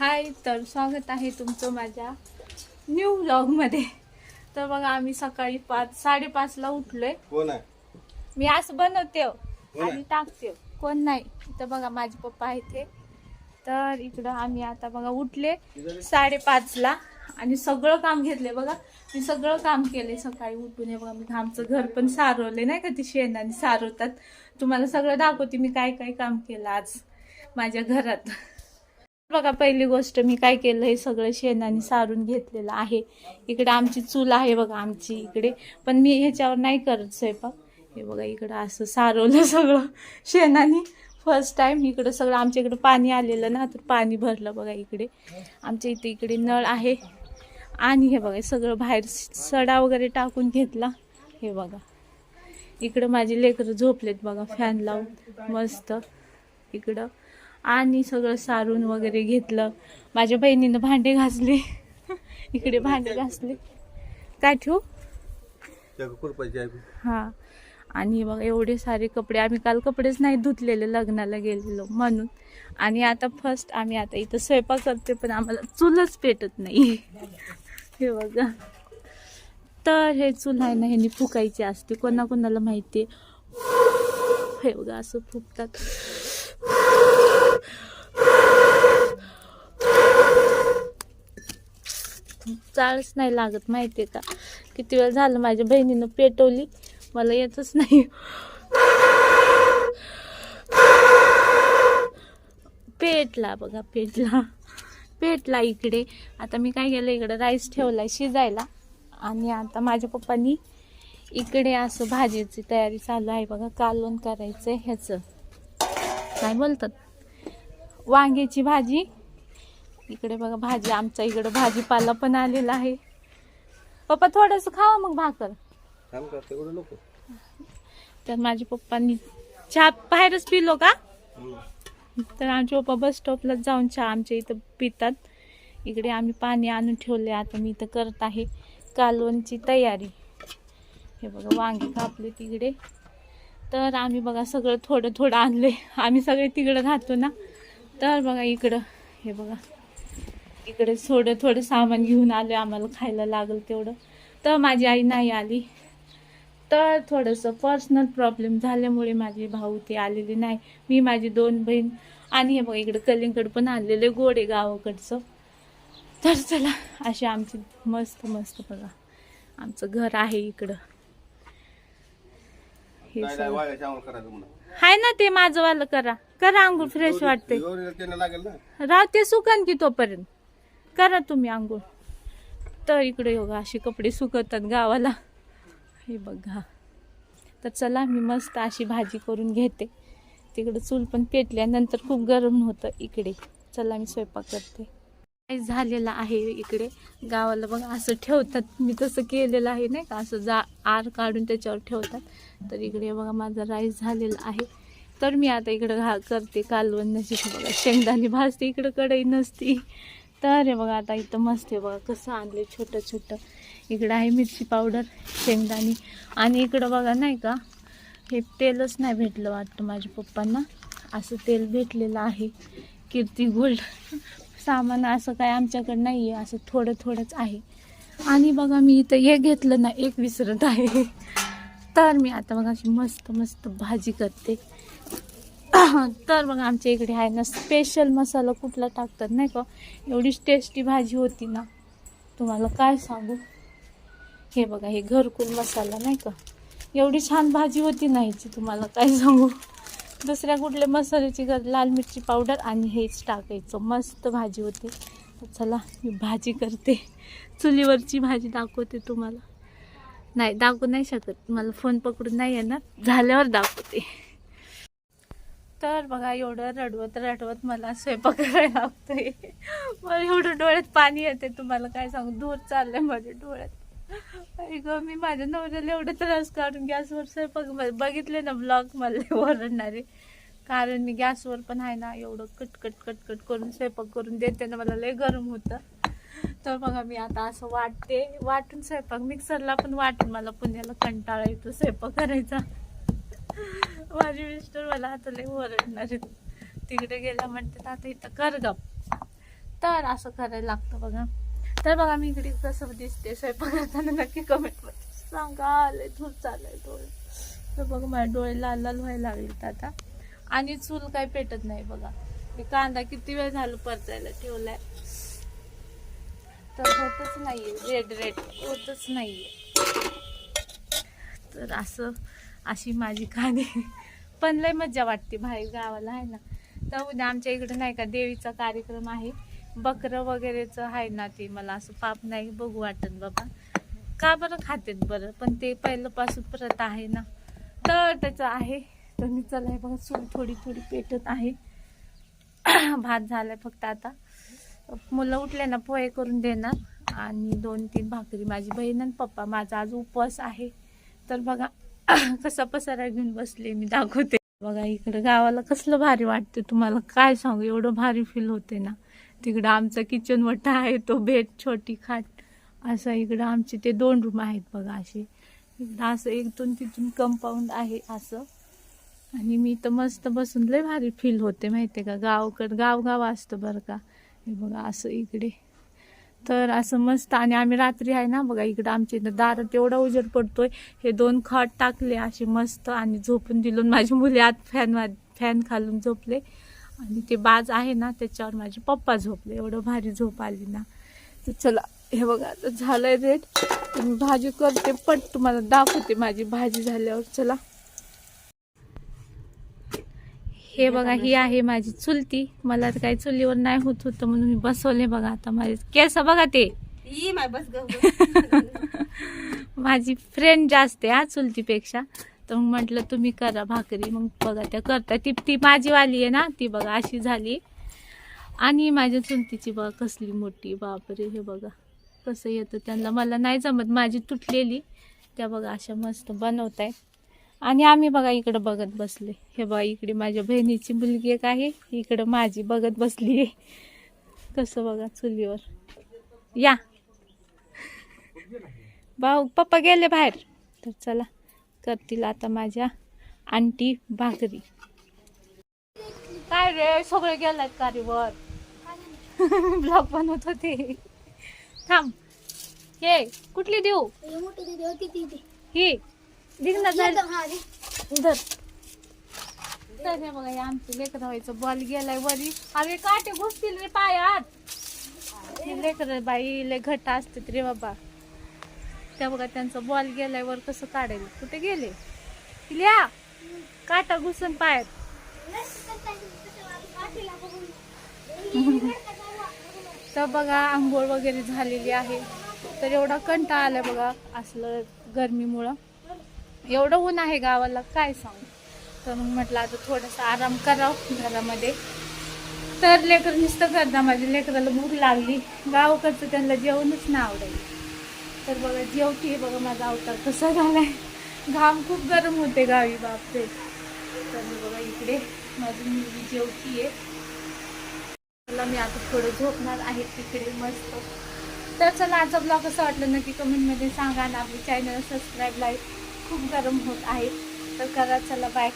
हाय तर स्वागत आहे तुमचं माझ्या न्यू व्लॉगमध्ये तर बघा आम्ही सकाळी पाच साडेपाचला उठलोय. कोण आहे? मी असं बनवते हो. आणि आहे? टाकते कोण नाही? तर बघा माझे पप्पा आहेत ते तर इकडं आम्ही आता बघा उठले साडेपाचला आणि सगळं काम घेतले बघा. मी सगळं काम केले सकाळी उठून. हे बघा मी आमचं घर पण सारवले नाही का? ती शेणाने सारवतात. तुम्हाला सगळं दाखवते मी काय काय काम केलं आज माझ्या घरात. बघा पहिली गोष्ट मी काय केलं हे सगळं शेणाने सारून घेतलेलं आहे. इकडे आमची चूल आहे बघा आमची इकडे. पण मी ह्याच्यावर नाही करत स्वयंपाक. हे बघा इकडं असं सारवलं सगळं शेणाने. फर्स्ट टाइम इकडं सगळं आमच्या इकडं पाणी आलेलं ना तर पाणी भरलं बघा इकडे. आमच्या इथे इकडे नळ आहे. आणि हे बघा सगळं बाहेर सडा वगैरे टाकून घेतला. हे बघा. इकडं माझी लेकरं झोपलेत बघा फॅन लावून. मस्त. इकडं आणि सगळं सारून वगैरे घेतलं. माझ्या बहिणीनं भांडे घासले. इकडे भांडे घासले. काय ठेवू? आहे हा. आणि बघा एवढे सारे कपडे. आम्ही काल कपडेच नाही धुतलेले लग्नाला गेलेलो म्हणून. आणि आता फर्स्ट आम्ही आता इथं स्वयंपाक करते पण आम्हाला चूलच पेटत नाही. हे बघा. तर हे चूल आहे ना ह्यांनी फुकायची असते. कोणाकोणाला माहिती हे बघा असं फुकतात. चाळच नाही लागत माहितीये का? किती वेळ झालं माझ्या बहिणीनं पेटवली. मला येतच नाही. पेटला बघा पेटला. पेटला इकडे. आता मी काय केलं इकडे राईस ठेवला शिजायला. आणि आता माझ्या पप्पांनी इकडे असं भाजीची तयारी चालू आहे बघा कालवण करायचं ह्याचं. काय बोलतात? वांग्याची भाजी इकडे बघा भाजी आमच्या इकडे भाजीपाला पण आलेला आहे. पप्पा थोडस खावा मग भाकर. तर माझ्या पप्पांनी चहा बाहेरच पिलो का? तर आमचे पप्पा बस स्टॉपला जाऊन चहा आमच्या इथं पितात. इकडे आम्ही पाणी आणून ठेवले आता मी इथं करत आहे कालवणची तयारी. हे बघा वांगे कापले तिकडे तर आम्ही बघा सगळं थोडं थोडं आणले. आम्ही सगळे तिकडं राहतो ना. तर बघा इकडं हे बघा. इकडे थोडं थोडं सामान घेऊन आले आम्हाला खायला लागलं तेवढं. तर माझी आई नाही आली. तर थोडंसं पर्सनल प्रॉब्लेम झाल्यामुळे माझे भाऊ ते आलेले नाही. मी माझी दोन बहीण आणि हे बघा इकडं कलिंगड पण आणलेले गोडे गावाकडचं. तर चला अशी आमची मस्त मस्त बघा. आमचं घर आहे इकडं. हे हाय ना ते माझं वालं करा. करा आंघोळ फ्रेश वाटते राहते सुकन की तोपर्यंत. करा तुम्ही आंघोळ. तर इकडे योगा असे कपडे सुकवतात गावाला. हे बघा. तर चला मी मस्त अशी भाजी करून घेते. तिकडं चूल पण पेटल्यानंतर खूप गरम होतं इकडे. चला मी स्वयंपाक करते. राईस झालेला आहे इकडे? गावाला बघा असं ठेवतात. मी तसं केलेलं आहे नाही का? असं जा आर काढून त्याच्यावर ठेवतात. तर इकडे बघा माझा राईस झालेला आहे. तर मी आता इकडं घा करते कालवण. नशी बघा शेंगदाणे भाजते. इकडं कढई नसती. तर हे बघा आता इथं मस्त आहे बघा कसं आणले छोटं छोटं. इकडं आहे मिरची पावडर शेंगदाणे. आणि इकडं बघा नाही का हे तेलच नाही भेटलं वाटतं माझ्या पप्पांना. असं तेल भेटलेलं आहे कीर्ती गोल्ड. सामान असं काय आमच्याकडं नाही आहे असं थोडं थोडंच आहे. आणि बघा मी इथं हे घेतलं ना एक विसरत आहे. तर मी आता बघा अशी मस्त मस्त भाजी करते. तर मग आमच्या इकडे आहे ना स्पेशल मसाला कुठला टाकतात नाही का? एवढीच टेस्टी भाजी होती ना. तुम्हाला काय सांगू? हे बघा हे घरकुल मसाला नाही का? एवढी छान भाजी होती ना ह्याची तुम्हाला काय सांगू? दुसऱ्या कुठल्या मसाल्याची गर लाल मिरची पावडर आणि हेच टाकायचं. मस्त भाजी होती. चला मी भाजी करते. चुलीवरची भाजी दाखवते तुम्हाला. नाही दाखवू नाही शकत. मला फोन पकडून नाही येणार. झाल्यावर दाखवते. तर बघा एवढं रडवत रडवत मला स्वयंपाक करायला लागतोय. मला एवढं डोळ्यात पाणी येते तुम्हाला काय सांगू? दूर चाललंय माझ्या डोळ्यात. अरे ग मी माझ्या नवऱ्याला एवढं त्रास काढून गॅसवर स्वयंपाक बघितले ना ब्लॉग मला ओरडणारे. कारण मी गॅसवर पण आहे ना एवढं कटकट कटकट करून स्वयंपाक करून देते ना मला लय गरम होतं. तर बघा मी आता असं वाटते वाटून स्वयंपाक मिक्सरला पण वाटून मला पुण्याला कंटाळा येतो स्वयंपाक करायचा. माझे मिस्टर मला आता लई ओरडणार तिकडे गेला म्हणतात आता इथं कर गप. तर असं करायला लागतं बघा. तर बघा मी इकडे कसं दिसते स्वयंपाक करताना नक्की कमेंटमध्ये सांगा. आले धूप चाललंय डोळे. तर बघा माझ्या डोळे लाल लाल व्हायला लागलेत आता. आणि चूल काही पेटत नाही बघा. हे कांदा किती वेळ झालं परतायला ठेवलाय. तर होतच नाहीये. रेड रेड होतच नाहीये. तर असं अशी माझी कहाणी पण लय मज्जा वाटते बाहेर गावाला आहे ना. तर उद्या आमच्या इकडे नाही का देवीचा कार्यक्रम आहे. बकरं वगैरेचं आहे ना ते मला असं पाप नाही बघू वाटत बाबा. का बरं खातेत बरं? पण ते पहिल्यापासून परत आहे ना. तर त्याचं आहे. तर मी चला बघा चूल थोडी थोडी पेटत आहे. भात झालाय फक्त आता. मुलं उठले ना पोहे करून देणार. आणि दोन तीन भाकरी माझी बहीण आणि पप्पा. माझा आज उपवास आहे. तर बघा कसा पसारा घेऊन बसले मी दाखवते. बघा इकडं गावाला कसलं भारी वाटते तुम्हाला. काय सांगू एवढं भारी फील होते ना. तिकडं आमचा किचन वट्टा आहे तो बेड छोटी खाट. असं इकडं आमचे ते दोन रूम आहेत बघा असे. इकडं असं एक दोन तिथून कंपाऊंड आहे असं. आणि मी तर मस्त बसून लय भारी फील होते माहितीये का? गावकड गाव गाव असतं बरं का. हे बघा असं इकडे. तर असं मस्त आणि आम्ही रात्री आहे ना बघा इकडं आमच्या इथं दारात एवढा उजेड पडतोय. हे दोन खट टाकले असे मस्त आणि झोपून दिलून माझी मुले आत फॅन फॅन खालून झोपले. आणि ते बाज आहे ना त्याच्यावर माझे पप्पा झोपले. एवढं भारी झोप आली ना. तर चला हे बघा आता झालंय रेट मी भाजी करते पट तुम्हाला दाखवते माझी भाजी झाल्यावर. चला. हे बघा ही आहे माझी चुलती. मला तर काही चुलीवर नाही होत होतं म्हणून मी बसवले बघा आता माझे केस बघा ते. माझी फ्रेंड जास्त आहे हा चुलतीपेक्षा. तर मग म्हटलं तुम्ही करा भाकरी. मग बघा त्या करता ती ती माझी वाली आहे ना ती बघा अशी झाली. आणि माझ्या चुलतीची बघा कसली मोठी बापरे हे बघा. कसं येतं त्यांना. मला नाही जमत. माझी तुटलेली. त्या बघा अशा मस्त बनवत आहे आणि आम्ही बघा इकडं बघत बसले. हे बघा इकडे माझ्या बहिणीची मुलगी एक आहे इकडं माझी बघत बसली आहे. कसं बघा चुलीवर. या. भाऊ पप्पा गेले बाहेर. तर चला करतील आता माझ्या आंटी भाकरी. काय रे सगळे गेलात कारीवर ब्लॉग बनवत होते. थांब. हे कुठली देऊ? ही. झाली धर. बघा हे आमचं लेकर व्हायचं. बॉल गेलाय वरी. अरे काटे घुसतील रे पायात. लेकर बाई लय घट्ट असते रे बाबा. त्या बघा त्यांचा बॉल गेलाय वर कसं काढेल कुठे गेले? लिया काटा घुसून पायात. तर बघा आंघोळ वगैरे झालेली आहे. तर एवढा कंटाळा आलाय बघा असलं गरमीमुळं. एवढं ऊन आहे गावाला काय सांगू? तर मग म्हटलं आता थोडासा आराम करावं घरामध्ये. तर लेकर नुसतं करता माझ्या लेकराला भूक लागली. गावकडचं त्यांना जेवणच नाही आवडेल तर बघा जेवती बघा माझा अवतार कसा झालाय. घाम खूप गरम होते गावी बापरे. तर मी बघा इकडे माझी मुलगी आहे मला मी आता थोडं झोपणार आहे तिकडे मस्त. तर चला आजचा ब्लॉग असं वाटलं नक्की कमेंटमध्ये सांगा ना आपली चॅनल सबस्क्राईब लाईक खूप गरम होत आहे. तर करा चला बाय